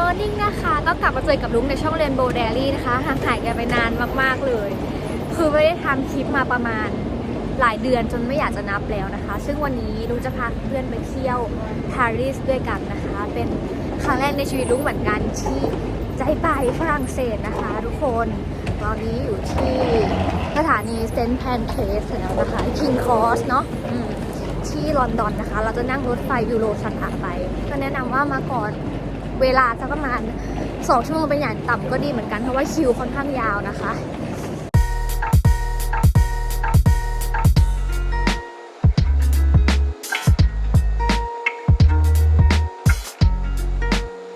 Morning นะคะ ก็กลับมาเจอกับลุงในช่องเรนโบว์เดลี่นะคะห่างหายกันไปนานมากๆเลย คือไม่ได้ทำคลิปมาประมาณหลายเดือนจนไม่อยากจะนับแล้วนะคะ ซึ่งวันนี้ลุงจะพาเพื่อนไปเที่ยวปารีสด้วยกันนะคะ เป็นครั้งแรกในชีวิตลุงเหมือนกันที่จะไปฝรั่งเศสนะคะ ทุกคนตอนนี้อยู่ที่สถานีเซนต์แพนเคสแล้วนะคะ King Cross เนาะที่ลอนดอนนะคะ เราจะนั่งรถไฟยูโรสถาไป ก็แนะนำว่ามาก่อน เวลาสักประมาณ 2 ชั่วโมงเป็นอย่างต่ำก็ดีเหมือนกันเพราะว่าคิวค่อนข้างยาวนะคะ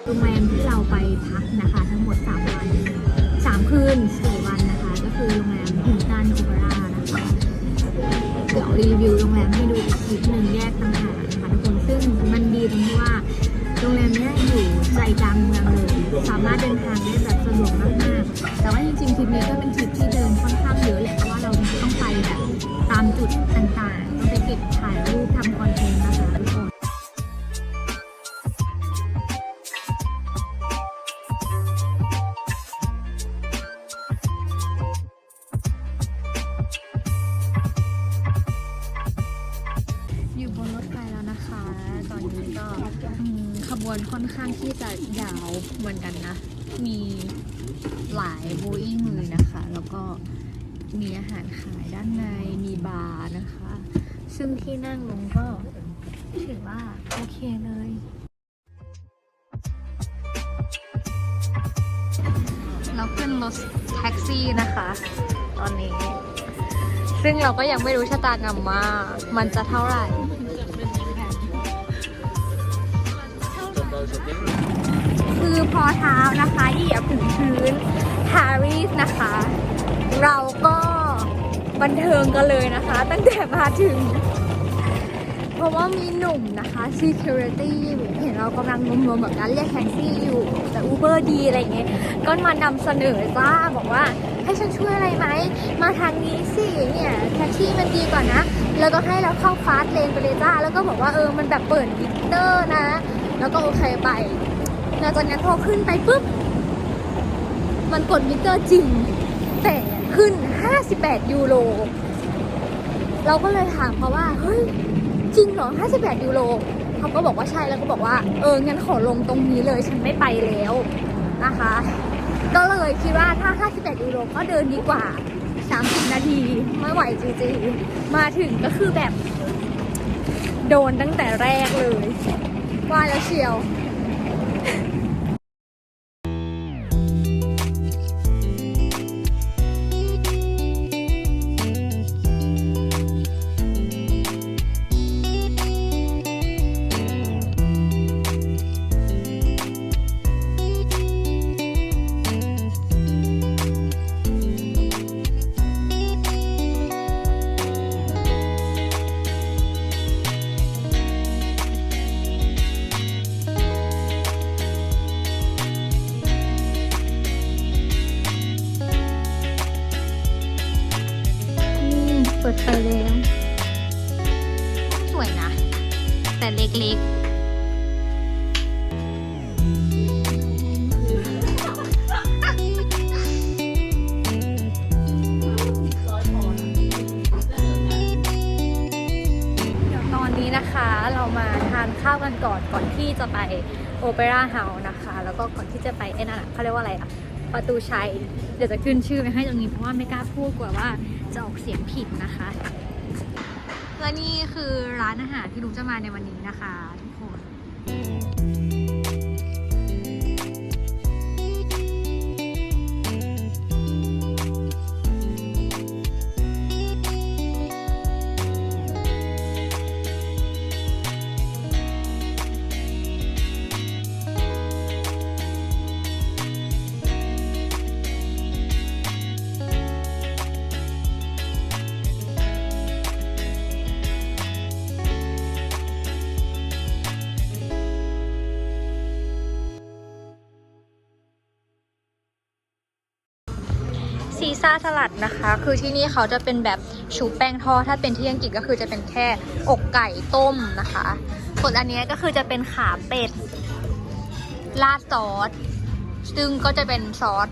โรงแรมที่เราไปพักนะคะ ทั้งหมด 3 วัน 3 คืน 4 วันนะคะ ก็คือโรงแรมฮิลตันโอเปร่านะคะ เดี๋ยวรีวิวโรงแรมให้ดูอีกคลิปหนึ่งแยกต่าง กลางเมืองเลย สามารถเดินทางได้แบบสะดวกมากๆแต่ว่าจริงๆทริปนี้ก็เป็นทริปที่เดินค่อนข้างเยอะแหละเพราะว่าเราต้องไปแบบตามจุดต่างๆต้องไปเก็บถ่ายรูป มวนค่อนข้างที่จะยาวเหมือนกันนะ มีหลายโบอิ่งเลยนะคะ แล้วก็มีอาหารขายด้านใน มีบาร์นะคะ ซึ่งที่นั่งลงก็ถือว่าโอเคเลยเราขึ้นรถแท็กซี่นะคะ ตอนนี้ ซึ่งเราก็ยังไม่รู้ชะตากรรมว่ามันจะเท่าไหร่ คือพอเท้านะคะเหยียบถึงพื้นปารีสนะคะ เราก็บันเทิงกันเลยนะคะ ตั้งแต่มาถึง เพราะว่ามีหนุ่มนะคะ security เห็นเรากำลังงมๆแบบนั้นเรียกแท็กซี่อยู่ แต่ Uber ดีอะไรเงี้ยก็มานำเสนอจ้าบอกว่าให้ฉันช่วยอะไรไหม มาทางนี้สิเนี่ยแท็กซี่มันดีกว่านะ แล้วก็ให้เราเข้าฟาสต์เลนไปเลยจ้า แล้วก็บอกว่าเออมันแบบเปิดมิเตอร์นะ แล้วก็โอเคไป แล้วจากนั้นพอขึ้นไปปุ๊บ มันกดมิเตอร์จริง แต่ขึ้น 58 ยูโร เราก็เลยถามเขาว่า เฮ้ย จริงเหรอ 58 ยูโร เขาก็บอกว่าใช่ แล้วก็บอกว่า เออ งั้นขอลงตรงนี้เลย ฉันไม่ไปแล้วนะคะ ก็เลยคิดว่าถ้า 58 ยูโรก็เดินดีกว่า 30 นาที ไม่ไหวจริงๆ มาถึงก็คือแบบ โดนตั้งแต่แรกเลย ว่าแล้วเชียว เปิดไฟแล้วสวยนะ แต่เล็กๆเดี๋ยวตอนนี้นะคะเรามาทานข้าวกันก่อนก่อนที่จะไปโอเปร่าเฮาส์นะคะ แล้วก็ก่อนที่จะไปไอ้นั่นอะเขาเรียกว่าอะไรอะ ประตูชัย เดี๋ยวจะขึ้นชื่อไปให้ตรงนี้เพราะว่าไม่กล้าพูดกลัวว่าจะออกเสียงผิดนะคะและนี่คือร้านอาหารที่ลุงจะมาในวันนี้นะคะ ทุกคน ซีซ่าสลัดนะคะ คือที่นี่เขาจะเป็นแบบชุบแป้งทอดถ้าเป็นที่อังกฤษก็คือจะเป็นแค่อกไก่ต้มนะคะ ส่วนอันนี้ก็คือจะเป็นขาเป็ดราดซอสซึ่งก็จะเป็นซอส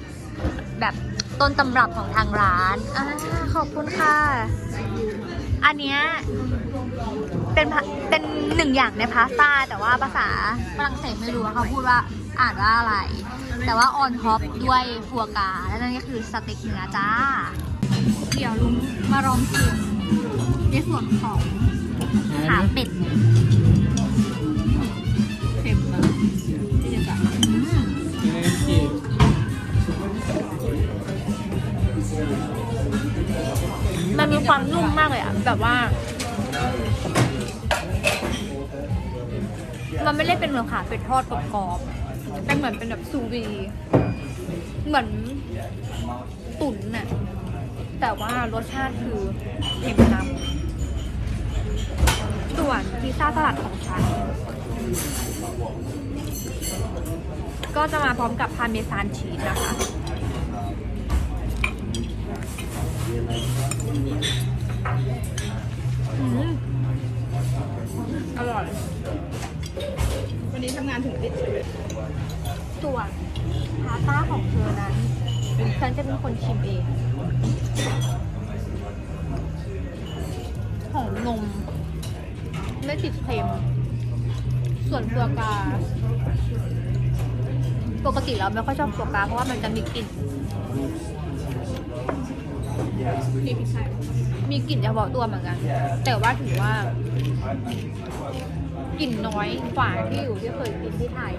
แบบต้นตำรับของทางร้านอขอบคุณค่ะ อันเนี้ยเป็นเป็นหนึ่งอย่างในพาสต้าแต่ว่าภาษาฝรั่งเศสไม่รู้เขาพูดว่า อ่านว่าอะไร แต่ว่าออนท็อปด้วยฟัวกราและนั่นก็คือสเต็กเนื้อจ้า เดี๋ยวลุงมาลองชิมในส่วนของขาเป็ดเค็มนะที่จะจัดอืมมันมีความนุ่มมากเลยอะแบบว่า มันไม่ได้เป็นเหมือนขาเป็ดทอดกรอบๆ เป็นเหมือนเป็นแบบซูวี เหมือนตุ๋นน่ะ แต่ว่ารสชาติคือเค็มนำส่วนพิซซ่าสลัดของฉัน ก็จะมาพร้อมกับพาเมซานชีสนะคะอืมอร่อย วันนี้ทำงานถึงติดใช่ไหม ส่วนพาสต้าของเธอนั้นฉันจะเป็นคนชิมเองหอมนมไม่ติดเค็ม ส่วนตัวกา ปกติเราไม่ค่อยชอบตัวกา เพราะว่ามันจะมีกลิ่น มีพริกไทยมีกลิ่นเฉพาะตัวเหมือนกัน แต่ว่าถือว่ากลิ่นน้อยกว่าที่อยู่ที่เคยกินที่ไทย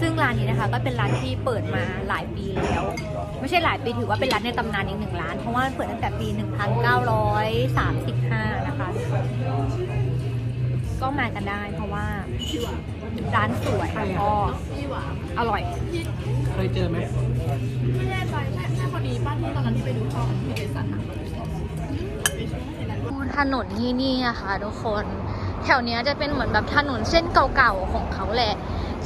ซึ่งร้านนี้นะคะก็เป็นร้านที่เปิดมาหลายปีแล้ว ไม่ใช่หลายปีถือว่าเป็นร้านในตำนานอีกหนึ่งร้าน เพราะว่าเปิดตั้งแต่ปี 1935 นะคะ ก็มากันได้เพราะว่าพี่หวานร้านสวยแล้วก็พี่หวานอร่อย เคยเจอไหมไม่แน่ใจใช่ใช่คนนี้ป้าที่ตอนนั้นที่ไปดูช่องที่เดซันหาไปช่องไปช่องที่นั้นถนนที่นี่อะค่ะทุกคน แถวเนี้ยจะเป็นเหมือนแบบถนนเส้นเก่าๆของเขาแหละ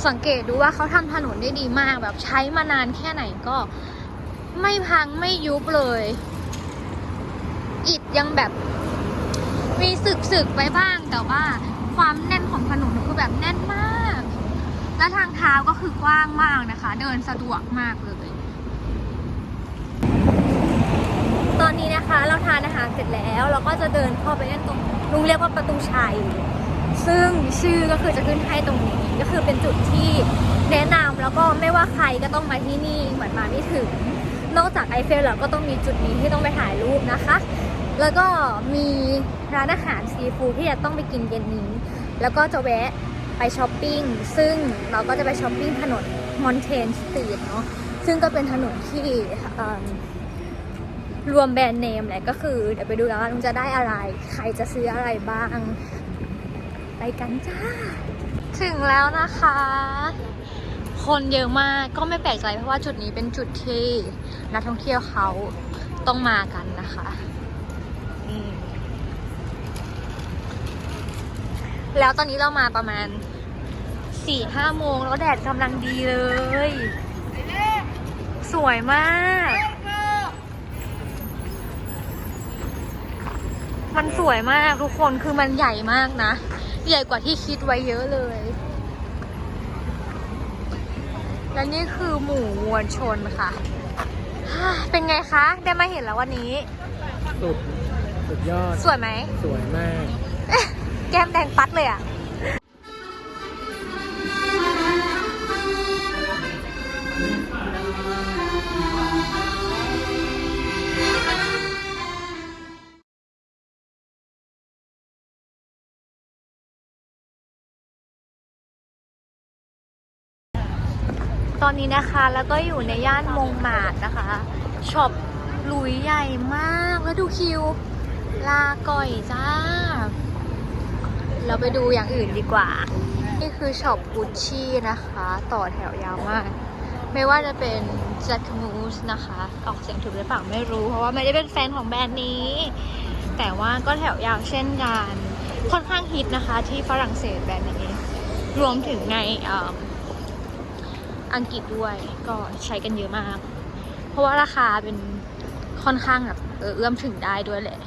สังเกตดูว่าเขาทำถนนได้ดีมาก แบบใช้มานานแค่ไหนก็ไม่พังไม่ยุบเลย อิฐยังแบบมีสึกๆไปบ้างแต่ว่าความแน่นของถนนคือแบบแน่นมาก และทางเท้าก็คือกว้างมากนะคะ เดินสะดวกมากเลย ตอนนี้นะคะเราทานอาหารเสร็จแล้ว เราก็จะเดินเข้าไปเล่นตรง ลุงเรียกว่าประตูชัย ซึ่งชื่อก็คือจะขึ้นให้ตรงนี้ ก็คือเป็นจุดที่แนะนำแล้วก็ไม่ว่าใครก็ต้องมาที่นี่เหมือนมาไม่ถึง นอกจากไอเฟลแล้วก็ต้องมีจุดนี้ที่ต้องไปถ่ายรูปนะคะ แล้วก็มีร้านอาหารซีฟู้ดที่จะต้องไปกินเย็นนี้ แล้วก็จะแวะไปช้อปปิ้ง ซึ่งเราก็จะไปช้อปปิ้งถนนมอนเทนสตรีทเนาะ ซึ่งก็เป็นถนนที่ รวมแบรนด์เนมแหละก็คือ เดี๋ยวไปดูแล้วว่าลุงจะได้อะไร ใครจะซื้ออะไรบ้าง ไปกันจ้า ถึงแล้วนะคะ คนเยอะมากก็ไม่แปลกใจเพราะว่าจุดนี้เป็นจุดที่นักท่องเที่ยวเขาต้องมากันนะคะแล้วตอนนี้เรามาประมาณสี่ห้าโมงแล้วแดดกำลังดีเลย สวยมาก มันสวยมากทุกคนคือมันใหญ่มากนะ ใหญ่กว่าที่คิดไว้เยอะเลย และนี่คือหมู่มวลชนค่ะ เป็นไงคะ ได้มาเห็นแล้ววันนี้ สุด สุดยอด สวยไหม สวยมาก แก้มแดงปัดเลยอะ ตอนนี้นะคะแล้วก็อยู่ในย่านมงมาดนะคะช็อปหลุยใหญ่มากแล้วดูคิว ลาก่อยจ้า เราไปดูอย่างอื่นดีกว่า นี่คือช็อปกุชชี่นะคะ ต่อแถวยาวมาก ไม่ว่าจะเป็น Jack Moose นะคะ ออกเสียงถูกหรือเปล่าไม่รู้ เพราะว่าไม่ได้เป็นแฟนของแบรนด์นี้ แต่ว่าก็แถวยาวเช่นกัน ค่อนข้างฮิตนะคะที่ฝรั่งเศสแบรนด์นี้ รวมถึงใน อังกฤษด้วยก็ใช้กันเยอะมาก เพราะว่าราคาเป็นค่อนข้างแบบเอื้อมถึงได้ด้วยแหละ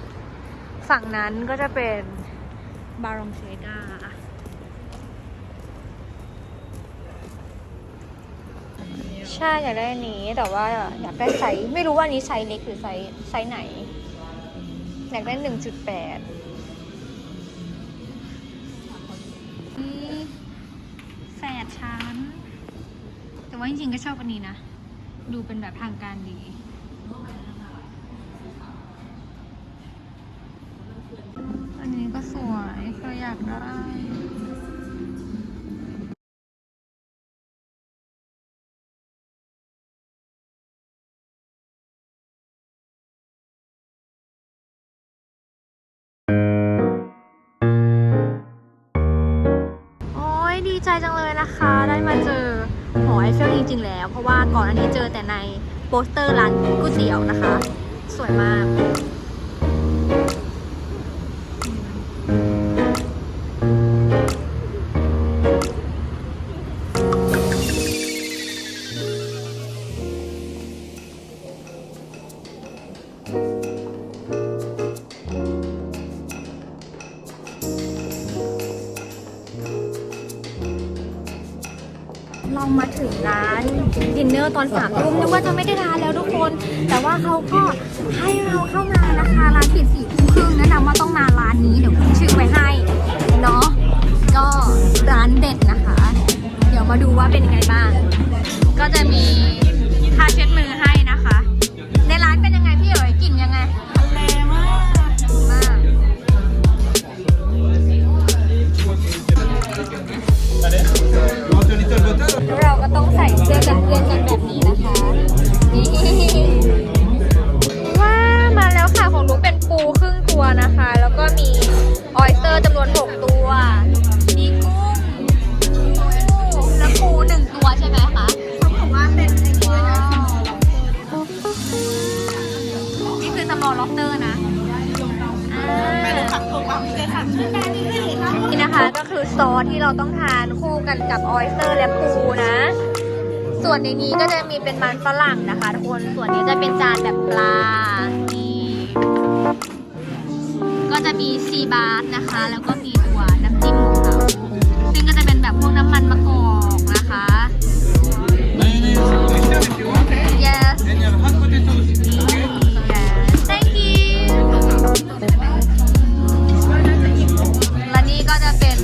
ฝั่งนั้นก็จะเป็นบารองเซกาใช่อยากได้นี้แต่ว่าอยากได้ไซส์ไม่รู้ว่านี้ไซส์เล็กหรือไซส์ไซส์ไหน อยากได้หนึ่งจุดแปด ว่าจริงๆก็ชอบอันนี้นะ ดูเป็นแบบทางการดี อันนี้ก็สวยก็อยากได้อ้ยดีใจจังเลยนะคะ ได้มาเจอ อไอเฟลจริง ๆ แล้ว เพราะว่าก่อนอันนี้เจอแต่ในโปสเตอร์ร้านก๋วยเตี๋ยวนะคะ สวยมาก อนสามทุ่มนึกว่าจะไม่ได้ทานแล้วทุกคน แต่ว่าเขาก็ให้เราเข้ามา คือซอสที่เราต้องทานคู่กันกับออยสเตอร์และปูนะ ส่วนในนี้ก็จะมีเป็นมันฝรั่งนะคะทุกคนส่วนนี้จะเป็นจานแบบปลานี่ก็จะมีซีบาร์นะคะ แล้วก็มีตัวน้ำจิ้มของเขาซึ่งก็จะเป็นแบบพวกน้ำมันมะกอกนะคะ yes yes thank you และนี่ก็จะเป็น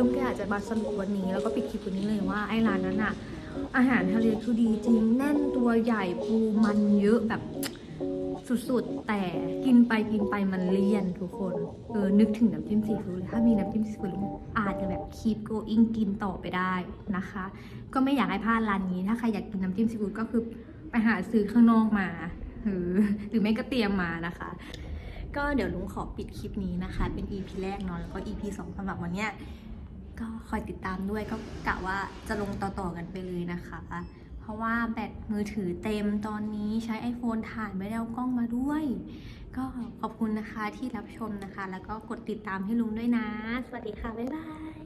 ถ่ายเพิ่มก็อาจจะมาสรุปวันนี้ แล้วก็ปิดคลิปวันนี้เลยว่าไอ้ร้านนั้นอะอาหารทะเลคือดีจริงแน่นตัวใหญ่ปูมันเยอะแบบสุดๆ แต่กินไปกินไปมันเลี่ยนทุกคนเออนึกถึงน้ำจิ้มซีฟู้ดเลยถ้ามีน้ำจิ้มซีฟู้ดอาจจะแบบ keep going กินต่อไปได้นะคะ ก็ไม่อยากให้พลาดร้านนี้ถ้าใครอยากกินน้ำจิ้มซีฟู้ดก็คือไปหาซื้อข้างนอกมาหรือหรือไม่ก็เตรียมมานะคะ ก็เดี๋ยวลุงขอปิดคลิปนี้นะคะ เป็น EP แรกเนอะแล้วก็ EP สองสำหรับวันเนี้ย ก็คอยติดตามด้วยก็กะว่าจะลงต่อๆกันไปเลยนะคะ เพราะว่าแบตมือถือเต็มตอนนี้ใช้ iPhone ถ่ายไม่ได้เอากล้องมาด้วย ก็ขอบคุณนะคะที่รับชมนะคะ แล้วก็กดติดตามให้ลุงด้วยนะ สวัสดีค่ะ บ๊ายบาย